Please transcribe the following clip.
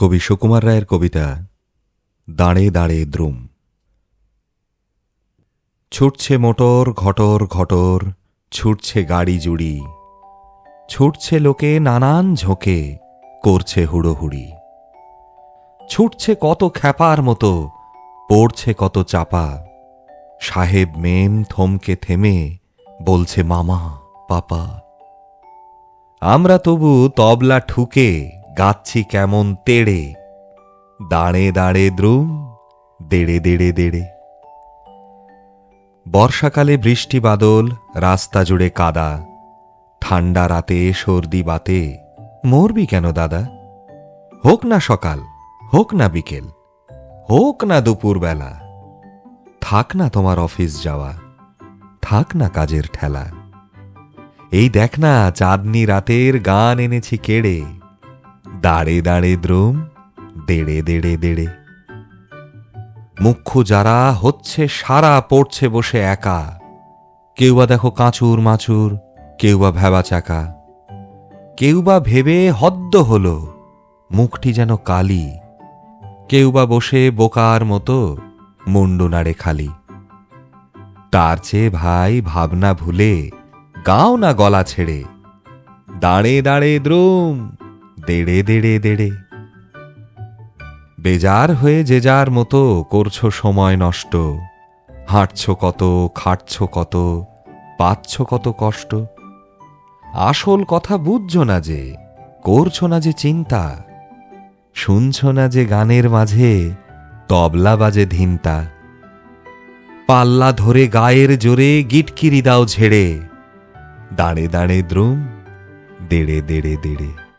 কবি সুকুমার রায়ের কবিতা দাঁড়ে দাঁড়ে দ্রুম। ছুটছে মোটর, ঘটর ঘটর, ছুটছে গাড়ি জুড়ি। ছুটছে লোকে নানান ঝোঁকে, করছে হুড়োহুড়ি। ছুটছে কত খ্যাপার মতো, পড়ছে কত চাপা। সাহেব মেম থমকে থেমে বলছে, মামা, পাপা। আমরা তবু তবলা ঠুকে গাচ্ছি কেমন তেড়ে। দাঁড়ে দাঁড়ে দ্রুম, দেড়ে দেড়ে দেড়ে। বর্ষাকালে বৃষ্টি বাদল, রাস্তা জুড়ে কাদা। ঠান্ডা রাতে সর্দি বাতে। মরবি কেন দাদা? হোক না সকাল, হোক না বিকেল, হোক না দুপুরবেলা থাক না তোমার অফিস যাওয়া, থাক না কাজের ঠেলা। এই দেখ না, চাঁদনি রাতের গান এনেছি কেড়ে। দাঁড়ে দাঁড়ে দ্রুম, দেড়ে দেড়ে দেড়ে। মুখ্য যারা হচ্ছে, সারা পড়ছে বসে একা। কেউ বা দেখো কাঁচুর মাচুর, কেউ বা ভেবা চাকা। কেউ বা ভেবে হদ্দ হল, মুখটি যেন কালি। কেউ বা বসে বোকার মতো, মুন্ডু নাড়ে খালি। তার চেয়ে ভাই ভাবনা ভুলে, গাও না গলা ছেড়ে। দাঁড়ে দাঁড়ে দ্রুম দেড়ে দেড়ে দেড়ে। বেজার হয়ে যে যার মতো করছ সময় নষ্ট, হাঁটছ কত, খাটছ কত, পাচ্ছ কত কষ্ট। আসল কথা বুঝছ না যে, করছ না যে চিন্তা, শুনছ না যে গানের মাঝে তবলা বাজে ধিনতা। পাল্লা ধরে গায়ের জোরে গিটকিরি দাও ঝেড়ে, দাঁড়ে দাঁড়ে দ্রুম, দেড়ে দেড়ে দেড়ে।